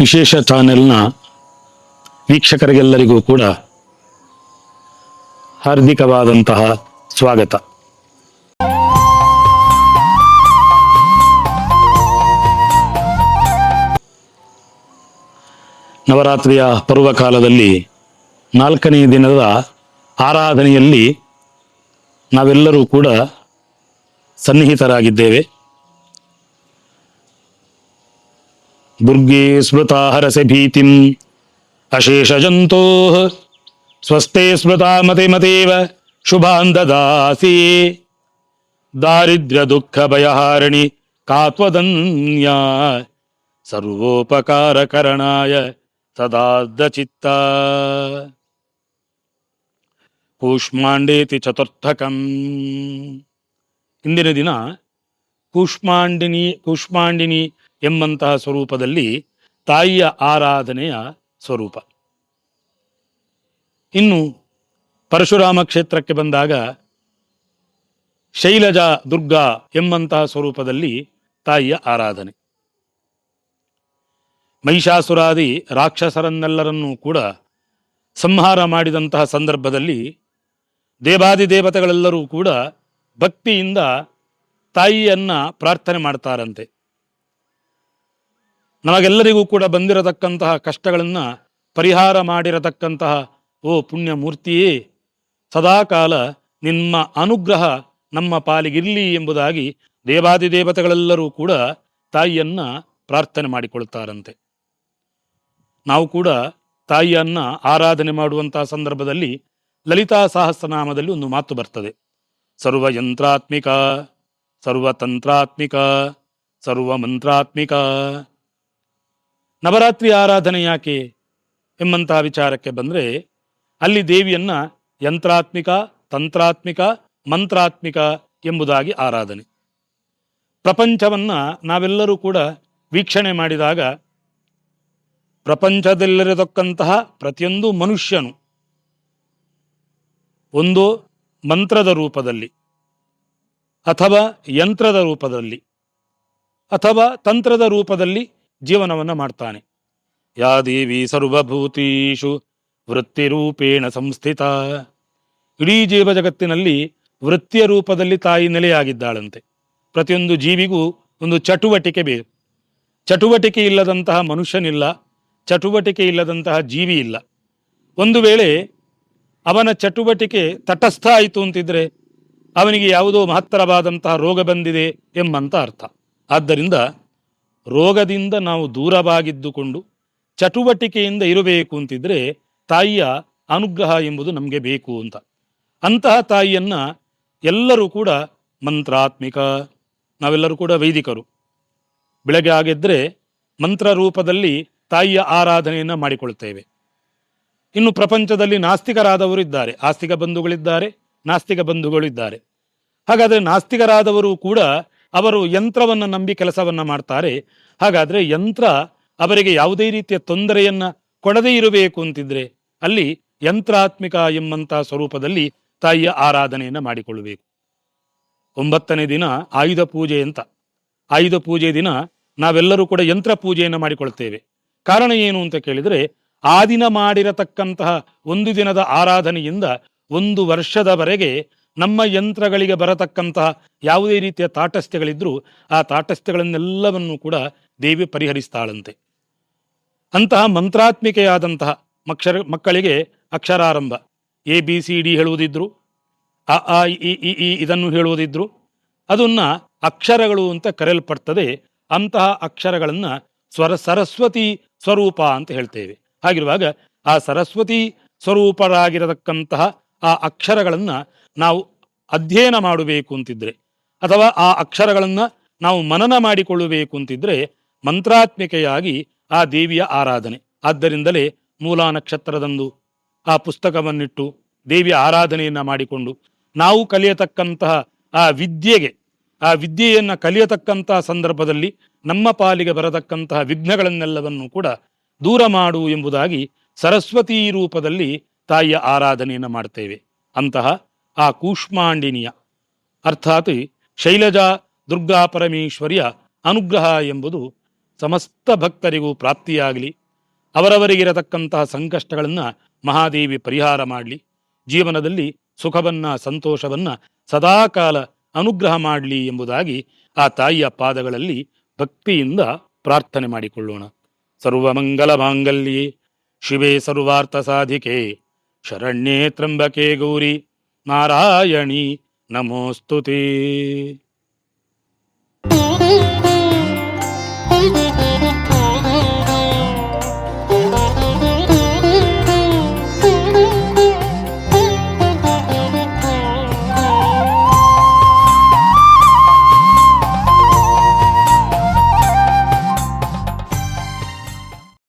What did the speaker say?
ವಿಶೇಷ ಚಾನೆಲ್ನ ವೀಕ್ಷಕರಿಗೆಲ್ಲರಿಗೂ ಕೂಡ ಹಾರ್ದಿಕವಾದಂತಹ ಸ್ವಾಗತ. ನವರಾತ್ರಿಯ ಪರ್ವಕಾಲದಲ್ಲಿ ನಾಲ್ಕನೇ ದಿನದ ಆರಾಧನೆಯಲ್ಲಿ ನಾವೆಲ್ಲರೂ ಕೂಡ ಸನ್ನಿಹಿತರಾಗಿದ್ದೇವೆ. ದುರ್ಗೆ ಸ್ಮೃತಾ ಹರಸೆ ಭೀತಿಂ ಅಶೇಷ ಜಂತೋ ಸ್ವಸ್ಥೆ ಸ್ಮೃತಾ ಮತೆ ಮತೇವ ಶುಭಾಂಧದಾಸಿ ದಾರಿದ್ರ್ಯ ದುಃಖ ಭಯಹಾರಣಿ ಕಾತ್ವದನ್ಯ ಸರ್ವೋಪಕಾರಕರಣಾಯ ಸದಾರ್ಧ ಚಿತ್ತ ಕೂಷ್ಮಾಂಡೇತಿ ಚತುರ್ಥಕಂ. ಇಂದಿನ ದಿನ ಕೂಷ್ಮಾಂಡಿನಿ ಕೂಷ್ಮಾಂಡಿನಿ ಎಂಬಂತಹ ಸ್ವರೂಪದಲ್ಲಿ ತಾಯಿಯ ಆರಾಧನೆಯ ಸ್ವರೂಪ. ಇನ್ನು ಪರಶುರಾಮ ಕ್ಷೇತ್ರಕ್ಕೆ ಬಂದಾಗ ಶೈಲಜಾ ದುರ್ಗಾ ಎಂಬಂತಹ ಸ್ವರೂಪದಲ್ಲಿ ತಾಯಿಯ ಆರಾಧನೆ. ಮಹಿಷಾಸುರಾದಿ ರಾಕ್ಷಸರನ್ನೆಲ್ಲರನ್ನೂ ಕೂಡ ಸಂಹಾರ ಮಾಡಿದಂತಹ ಸಂದರ್ಭದಲ್ಲಿ ದೇವಾದಿ ದೇವತೆಗಳೆಲ್ಲರೂ ಕೂಡ ಭಕ್ತಿಯಿಂದ ತಾಯಿಯನ್ನ ಪ್ರಾರ್ಥನೆ ಮಾಡ್ತಾರಂತೆ. ನಮಗೆಲ್ಲರಿಗೂ ಕೂಡ ಬಂದಿರತಕ್ಕಂತಹ ಕಷ್ಟಗಳನ್ನು ಪರಿಹಾರ ಮಾಡಿರತಕ್ಕಂತಹ ಓ ಪುಣ್ಯಮೂರ್ತಿಯೇ, ಸದಾಕಾಲ ನಿಮ್ಮ ಅನುಗ್ರಹ ನಮ್ಮ ಪಾಲಿಗಿರಲಿ ಎಂಬುದಾಗಿ ದೇವಾದಿ ದೇವತೆಗಳೆಲ್ಲರೂ ಕೂಡ ತಾಯಿಯನ್ನ ಪ್ರಾರ್ಥನೆ ಮಾಡಿಕೊಳ್ತಾರಂತೆ. ನಾವು ಕೂಡ ತಾಯಿಯನ್ನ ಆರಾಧನೆ ಮಾಡುವಂತಹ ಸಂದರ್ಭದಲ್ಲಿ ಲಲಿತಾ ಸಹಸ್ರನಾಮದಲ್ಲಿ ಒಂದು ಮಾತು ಬರ್ತದೆ. ಸರ್ವಯಂತ್ರಾತ್ಮಿಕ ಸರ್ವತಂತ್ರಾತ್ಮಿಕ ಸರ್ವಮಂತ್ರಾತ್ಮಿಕ ನವರಾತ್ರಿ ಆರಾಧನೆ ಯಾಕೆ ಎಂಬಂತಹ ವಿಚಾರಕ್ಕೆ ಬಂದರೆ ಅಲ್ಲಿ ದೇವಿಯನ್ನ ಯಂತ್ರಾತ್ಮಿಕ, ತಂತ್ರಾತ್ಮಿಕ, ಮಂತ್ರಾತ್ಮಿಕ ಎಂಬುದಾಗಿ ಆರಾಧನೆ. ಪ್ರಪಂಚವನ್ನ ನಾವೆಲ್ಲರೂ ಕೂಡ ವೀಕ್ಷಣೆ ಮಾಡಿದಾಗ ಪ್ರಪಂಚದಲ್ಲಿರತಕ್ಕಂತಹ ಪ್ರತಿಯೊಂದು ಮನುಷ್ಯನು ಒಂದು ಮಂತ್ರದ ರೂಪದಲ್ಲಿ ಅಥವಾ ಯಂತ್ರದ ರೂಪದಲ್ಲಿ ಅಥವಾ ತಂತ್ರದ ರೂಪದಲ್ಲಿ ಜೀವನವನ್ನು ಮಾಡ್ತಾನೆ. ಯಾ ದೇವಿ ಸರ್ವಭೂತೀಷು ವೃತ್ತಿರೂಪೇಣ ಸಂಸ್ಥಿತ. ಇಡೀ ಜೀವ ಜಗತ್ತಿನಲ್ಲಿ ವೃತ್ತಿಯ ರೂಪದಲ್ಲಿ ತಾಯಿ ನೆಲೆಯಾಗಿದ್ದಾಳಂತೆ. ಪ್ರತಿಯೊಂದು ಜೀವಿಗೂ ಒಂದು ಚಟುವಟಿಕೆ ಬೇಕು. ಚಟುವಟಿಕೆ ಇಲ್ಲದಂತಹ ಮನುಷ್ಯನಿಲ್ಲ. ಚಟುವಟಿಕೆ ಇಲ್ಲದಂತಹ ಜೀವಿ ಇಲ್ಲ. ಒಂದು ವೇಳೆ ಅವನ ಚಟುವಟಿಕೆ ತಟಸ್ಥ ಆಯಿತು ಅಂತಿದ್ರೆ ಅವನಿಗೆ ಯಾವುದೋ ಮಹತ್ತರವಾದಂತಹ ರೋಗ ಬಂದಿದೆ ಎಂಬಂತ ಅರ್ಥ. ಆದ್ದರಿಂದ ರೋಗದಿಂದ ನಾವು ದೂರವಾಗಿದ್ದುಕೊಂಡು ಚಟುವಟಿಕೆಯಿಂದ ಇರಬೇಕು ಅಂತಿದ್ರೆ ತಾಯಿಯ ಅನುಗ್ರಹ ಎಂಬುದು ನಮಗೆ ಬೇಕು ಅಂತ. ಅಂತಹ ತಾಯಿಯನ್ನ ಎಲ್ಲರೂ ಕೂಡ ಮಂತ್ರಾತ್ಮಿಕ. ನಾವೆಲ್ಲರೂ ಕೂಡ ವೈದಿಕರು. ಬೆಳಗ್ಗೆ ಆಗಿದ್ರೆ ಮಂತ್ರ ರೂಪದಲ್ಲಿ ತಾಯಿಯ ಆರಾಧನೆಯನ್ನು ಮಾಡಿಕೊಳ್ಳುತ್ತೇವೆ. ಇನ್ನು ಪ್ರಪಂಚದಲ್ಲಿ ನಾಸ್ತಿಕರಾದವರು ಇದ್ದಾರೆ. ಆಸ್ತಿಕ ಬಂಧುಗಳಿದ್ದಾರೆ, ನಾಸ್ತಿಕ ಬಂಧುಗಳು ಇದ್ದಾರೆ. ಹಾಗಾದರೆ ನಾಸ್ತಿಕರಾದವರು ಕೂಡ ಅವರು ಯಂತ್ರವನ್ನು ನಂಬಿ ಕೆಲಸವನ್ನ ಮಾಡ್ತಾರೆ. ಹಾಗಾದರೆ ಯಂತ್ರ ಅವರಿಗೆ ಯಾವುದೇ ರೀತಿಯ ತೊಂದರೆಯನ್ನ ಕೊಡದೇ ಇರಬೇಕು ಅಂತಿದ್ರೆ ಅಲ್ಲಿ ಯಂತ್ರಾತ್ಮಿಕ ಎಂಬಂತಹ ಸ್ವರೂಪದಲ್ಲಿ ತಾಯಿಯ ಆರಾಧನೆಯನ್ನು ಮಾಡಿಕೊಳ್ಳಬೇಕು. ಒಂಬತ್ತನೇ ದಿನ ಆಯುಧ ಪೂಜೆ ಅಂತ. ಆಯುಧ ಪೂಜೆ ದಿನ ನಾವೆಲ್ಲರೂ ಕೂಡ ಯಂತ್ರ ಪೂಜೆಯನ್ನು ಮಾಡಿಕೊಳ್ತೇವೆ ಕಾರಣ ಏನು ಅಂತ ಕೇಳಿದರೆ ಆ ದಿನ ಮಾಡಿರತಕ್ಕಂತಹ ಒಂದು ದಿನದ ಆರಾಧನೆಯಿಂದ ಒಂದು ವರ್ಷದವರೆಗೆ ನಮ್ಮ ಯಂತ್ರಗಳಿಗೆ ಬರತಕ್ಕಂತಹ ಯಾವುದೇ ರೀತಿಯ ತಾಟಸ್ಥ್ಯಗಳಿದ್ರೂ ಆ ತಾಟಸ್ಥ್ಯಗಳನ್ನೆಲ್ಲವನ್ನು ಕೂಡ ದೇವಿ ಪರಿಹರಿಸ್ತಾಳಂತೆ. ಅಂತಹ ಮಂತ್ರಾತ್ಮಿಕೆಯಾದಂತಹ ಮಕ್ಷರ, ಮಕ್ಕಳಿಗೆ ಅಕ್ಷರಾರಂಭ, ಎ, ಬಿ, ಸಿ, ಡಿ ಹೇಳುವುದಿದ್ರು, ಅ, ಆ, ಇ ಈ ಇದನ್ನು ಹೇಳುವುದಿದ್ರು, ಅದನ್ನ ಅಕ್ಷರಗಳು ಅಂತ ಕರೆಯಲ್ಪಡ್ತದೆ. ಅಂತಹ ಅಕ್ಷರಗಳನ್ನ ಸ್ವರ, ಸರಸ್ವತಿ ಸ್ವರೂಪ ಅಂತ ಹೇಳ್ತೇವೆ. ಹಾಗಿರುವಾಗ ಆ ಸರಸ್ವತಿ ಸ್ವರೂಪರಾಗಿರತಕ್ಕಂತಹ ಆ ಅಕ್ಷರಗಳನ್ನು ನಾವು ಅಧ್ಯಯನ ಮಾಡಬೇಕು ಅಂತಿದ್ರೆ, ಅಥವಾ ಆ ಅಕ್ಷರಗಳನ್ನು ನಾವು ಮನನ ಮಾಡಿಕೊಳ್ಳಬೇಕು ಅಂತಿದ್ರೆ ಮಂತ್ರಾತ್ಮಿಕೆಯಾಗಿ ಆ ದೇವಿಯ ಆರಾಧನೆ. ಆದ್ದರಿಂದಲೇ ಮೂಲ ನಕ್ಷತ್ರದಂದು ಆ ಪುಸ್ತಕವನ್ನಿಟ್ಟು ದೇವಿಯ ಆರಾಧನೆಯನ್ನು ಮಾಡಿಕೊಂಡು ನಾವು ಕಲಿಯತಕ್ಕಂತಹ ಆ ವಿದ್ಯೆಗೆ, ಆ ವಿದ್ಯೆಯನ್ನು ಕಲಿಯತಕ್ಕಂತಹ ಸಂದರ್ಭದಲ್ಲಿ ನಮ್ಮ ಪಾಲಿಗೆ ಬರತಕ್ಕಂತಹ ವಿಘ್ನಗಳನ್ನೆಲ್ಲವನ್ನು ಕೂಡ ದೂರ ಮಾಡು ಎಂಬುದಾಗಿ ಸರಸ್ವತಿ ರೂಪದಲ್ಲಿ ತಾಯಿಯ ಆರಾಧನೆಯನ್ನು ಮಾಡ್ತೇವೆ. ಅಂತಹ ಆ ಕೂಷ್ಮಾಂಡಿನಿಯ, ಅರ್ಥಾತ್ ಶೈಲಜಾ ದುರ್ಗಾ ಪರಮೇಶ್ವರಿಯ ಅನುಗ್ರಹ ಎಂಬುದು ಸಮಸ್ತ ಭಕ್ತರಿಗೂ ಪ್ರಾಪ್ತಿಯಾಗಲಿ ಅವರವರಿಗಿರತಕ್ಕಂತಹ ಸಂಕಷ್ಟಗಳನ್ನು ಮಹಾದೇವಿ ಪರಿಹಾರ ಮಾಡಲಿ, ಜೀವನದಲ್ಲಿ ಸುಖವನ್ನ ಸಂತೋಷವನ್ನ ಸದಾಕಾಲ ಅನುಗ್ರಹ ಮಾಡಲಿ ಎಂಬುದಾಗಿ ಆ ತಾಯಿಯ ಪಾದಗಳಲ್ಲಿ ಭಕ್ತಿಯಿಂದ ಪ್ರಾರ್ಥನೆ ಮಾಡಿಕೊಳ್ಳೋಣ. ಸರ್ವಮಂಗಲ ಮಾಂಗಲ್ಯ ಶಿವೆ ಸರ್ವಾರ್ಥ ಸಾಧಿಕೆ ಶರಣ್ಯೇ ತ್ರಂಬಕೆ ಗೌರಿ ನಾರಾಯಣಿ ನಮೋಸ್ತುತಿ.